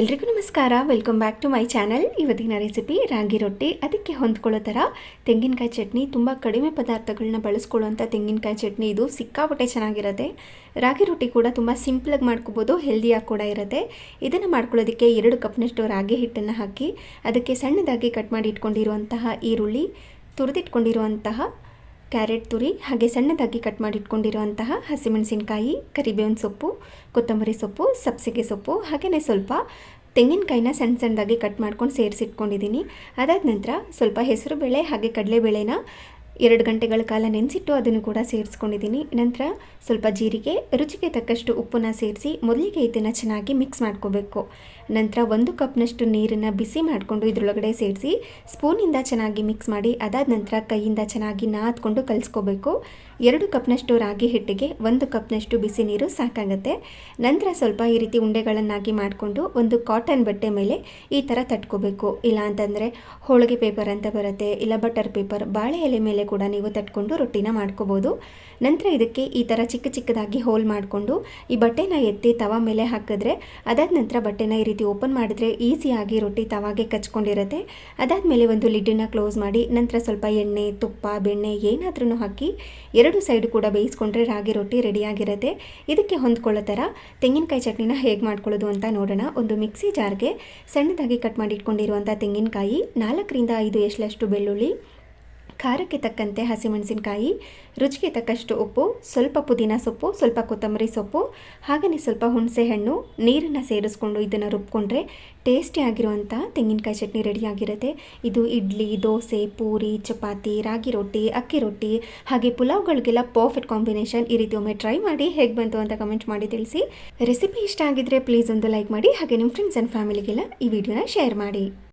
ಎಲ್ರಿಗೂ ನಮಸ್ಕಾರ. Welcome back to my channel ಇವತ್ತಿನ ರೆಸಿಪಿ ರಾಗಿ ರೊಟ್ಟಿ. ಅದಕ್ಕೆ ಹೊಂದ್ಕೊಳ್ಳೋ ಥರ ತೆಂಗಿನಕಾಯಿ ಚಟ್ನಿ, ತುಂಬ ಕಡಿಮೆ ಪದಾರ್ಥಗಳನ್ನ ಬಳಸ್ಕೊಳ್ಳೋಂಥ ತೆಂಗಿನಕಾಯಿ ಚಟ್ನಿ ಇದು ಸಿಕ್ಕಾಪಟ್ಟೆ ಚೆನ್ನಾಗಿರುತ್ತೆ. ರಾಗಿ ರೊಟ್ಟಿ ಕೂಡ ತುಂಬ ಸಿಂಪಲಾಗಿ ಮಾಡ್ಕೋಬೋದು ಹೆಲ್ದಿಯಾಗಿ ಕೂಡ ಇರುತ್ತೆ. ಇದನ್ನು ಮಾಡ್ಕೊಳ್ಳೋದಕ್ಕೆ ಎರಡು ಕಪ್ನಷ್ಟು ರಾಗಿ ಹಿಟ್ಟನ್ನು ಹಾಕಿ, ಅದಕ್ಕೆ ಸಣ್ಣದಾಗಿ ಕಟ್ ಮಾಡಿ ಇಟ್ಕೊಂಡಿರುವಂತಹ ಈರುಳ್ಳಿ, ತುರಿದಿಟ್ಕೊಂಡಿರುವಂತಹ ಕ್ಯಾರೆಟ್ ತುರಿ ಹಾಗೆ ಸಣ್ಣದಾಗಿ ಕಟ್ ಮಾಡಿ ಇಟ್ಕೊಂಡಿರುವಂತಹ ಹಸಿಮೆಣಸಿನಕಾಯಿ, ಕರಿಬೇವಿನ ಸೊಪ್ಪು, ಕೊತ್ತಂಬರಿ ಸೊಪ್ಪು, ಸಬ್ಸಿಗೆ ಸೊಪ್ಪು ಹಾಗೆಯೇ ಸ್ವಲ್ಪ ತೆಂಗಿನಕಾಯಿನ ಸಣ್ಣ ಸಣ್ಣದಾಗಿ ಕಟ್ ಮಾಡ್ಕೊಂಡು ಸೇರಿಸಿಟ್ಕೊಂಡಿದ್ದೀನಿ. ಅದಾದ ನಂತರ ಸ್ವಲ್ಪ ಹೆಸರುಬೇಳೆ ಹಾಗೆ ಕಡಲೆಬೇಳೆನ ಎರಡು ಗಂಟೆಗಳ ಕಾಲ ನೆನೆಸಿಟ್ಟು ಅದನ್ನು ಕೂಡ ಸೇರಿಸ್ಕೊಂಡಿದ್ದೀನಿ. ನಂತರ ಸ್ವಲ್ಪ ಜೀರಿಗೆ, ರುಚಿಗೆ ತಕ್ಕಷ್ಟು ಉಪ್ಪನ್ನ ಸೇರಿಸಿ, ಮೊದಲಿಗೆ ಇದನ್ನು ಚೆನ್ನಾಗಿ ಮಿಕ್ಸ್ ಮಾಡ್ಕೋಬೇಕು. ನಂತರ ಒಂದು ಕಪ್ನಷ್ಟು ನೀರನ್ನು ಬಿಸಿ ಮಾಡಿಕೊಂಡು ಇದರೊಳಗಡೆ ಸೇರಿಸಿ ಸ್ಪೂನಿಂದ ಚೆನ್ನಾಗಿ ಮಿಕ್ಸ್ ಮಾಡಿ, ಅದಾದ ನಂತರ ಕೈಯಿಂದ ಚೆನ್ನಾಗಿ ನಾದ್ಕೊಂಡು ಕಲಿಸ್ಕೋಬೇಕು. ಎರಡು ಕಪ್ನಷ್ಟು ರಾಗಿ ಹಿಟ್ಟಿಗೆ ಒಂದು ಕಪ್ನಷ್ಟು ಬಿಸಿ ನೀರು ಸಾಕಾಗುತ್ತೆ. ನಂತರ ಸ್ವಲ್ಪ ಈ ರೀತಿ ಉಂಡೆಗಳನ್ನಾಗಿ ಮಾಡಿಕೊಂಡು ಒಂದು ಕಾಟನ್ ಬಟ್ಟೆ ಮೇಲೆ ಈ ಥರ ತಟ್ಕೋಬೇಕು. ಇಲ್ಲ ಅಂತಂದರೆ ಹೋಳಿಗೆ ಪೇಪರ್ ಅಂತ ಬರುತ್ತೆ, ಇಲ್ಲ ಬಟರ್ ಪೇಪರ್ ಬಾಳೆ ಎಲೆ ಮೇಲೆ ಕೂಡ ನೀವು ತಟ್ಕೊಂಡು ರೊಟ್ಟಿನ ಮಾಡ್ಕೋಬೋದು. ನಂತರ ಇದಕ್ಕೆ ಈ ಥರ ಚಿಕ್ಕ ಚಿಕ್ಕದಾಗಿ ಹೋಲ್ ಮಾಡಿಕೊಂಡು ಈ ಬಟ್ಟೆನ ಎತ್ತಿ ತವ ಮೇಲೆ ಹಾಕಿದ್ರೆ ಅದಾದ ನಂತರ ಬಟ್ಟೆನ ಈ ಓಪನ್ ಮಾಡಿದ್ರೆ ಈಸಿಯಾಗಿ ರೊಟ್ಟಿ ತವಾಗೆ ಕಚ್ಕೊಂಡಿರುತ್ತೆ. ಅದಾದಮೇಲೆ ಒಂದು ಲಿಡ್ಡನ್ನು ಕ್ಲೋಸ್ ಮಾಡಿ ನಂತರ ಸ್ವಲ್ಪ ಎಣ್ಣೆ, ತುಪ್ಪ, ಬೆಣ್ಣೆ ಏನಾದ್ರೂ ಹಾಕಿ ಎರಡು ಸೈಡ್ ಕೂಡ ಬೇಯಿಸ್ಕೊಂಡ್ರೆ ರಾಗಿ ರೊಟ್ಟಿ ರೆಡಿಯಾಗಿರುತ್ತೆ ಇದಕ್ಕೆ ಹೊಂದ್ಕೊಳ್ಳೋ ಥರ ತೆಂಗಿನಕಾಯಿ ಚಟ್ನಿನ ಹೇಗೆ ಮಾಡ್ಕೊಳ್ಳೋದು ಅಂತ ನೋಡೋಣ. ಒಂದು ಮಿಕ್ಸಿ ಜಾರ್ಗೆ ಸಣ್ಣದಾಗಿ ಕಟ್ ಮಾಡಿ ಇಟ್ಕೊಂಡಿರುವಂಥ ತೆಂಗಿನಕಾಯಿ ನಾಲ್ಕರಿಂದ ಐದು ಎಷ್ಟಲಷ್ಟು ಬೆಳ್ಳುಳ್ಳಿ ಖಾರಕ್ಕೆ ತಕ್ಕಂತೆ ಹಸಿಮೆಣಸಿನಕಾಯಿ, ರುಚಿಗೆ ತಕ್ಕಷ್ಟು ಉಪ್ಪು, ಸ್ವಲ್ಪ ಪುದೀನ ಸೊಪ್ಪು, ಸ್ವಲ್ಪ ಕೊತ್ತಂಬರಿ ಸೊಪ್ಪು ಹಾಗೆಯೇ ಸ್ವಲ್ಪ ಹುಣಸೆಹಣ್ಣು ನೀರನ್ನು ಸೇರಿಸ್ಕೊಂಡು ಇದನ್ನು ರುಬ್ಕೊಂಡ್ರೆ ಟೇಸ್ಟಿ ಆಗಿರುವಂಥ ತೆಂಗಿನಕಾಯಿ ಚಟ್ನಿ ರೆಡಿಯಾಗಿರುತ್ತೆ ಇದು ಇಡ್ಲಿ, ದೋಸೆ, ಪೂರಿ, ಚಪಾತಿ, ರಾಗಿ ರೊಟ್ಟಿ, ಅಕ್ಕಿ ರೊಟ್ಟಿ, ಹಾಗೆ ಪುಲಾವ್ಗಳಿಗೆಲ್ಲ ಪರ್ಫೆಕ್ಟ್ ಕಾಂಬಿನೇಷನ್ ಈ ರೀತಿ ಒಮ್ಮೆ ಟ್ರೈ ಮಾಡಿ ಹೇಗೆ ಬಂತು ಅಂತ ಕಮೆಂಟ್ ಮಾಡಿ ತಿಳಿಸಿ. ರೆಸಿಪಿ ಇಷ್ಟ ಆಗಿದ್ರೆ ಪ್ಲೀಸ್ ಒಂದು ಲೈಕ್ ಮಾಡಿ, ಹಾಗೆ ನಿಮ್ಮ ಫ್ರೆಂಡ್ಸ್ ಆ್ಯಂಡ್ ಫ್ಯಾಮಿಲಿಗೆಲ್ಲ ಈ ವಿಡಿಯೋನ ಶೇರ್ ಮಾಡಿ.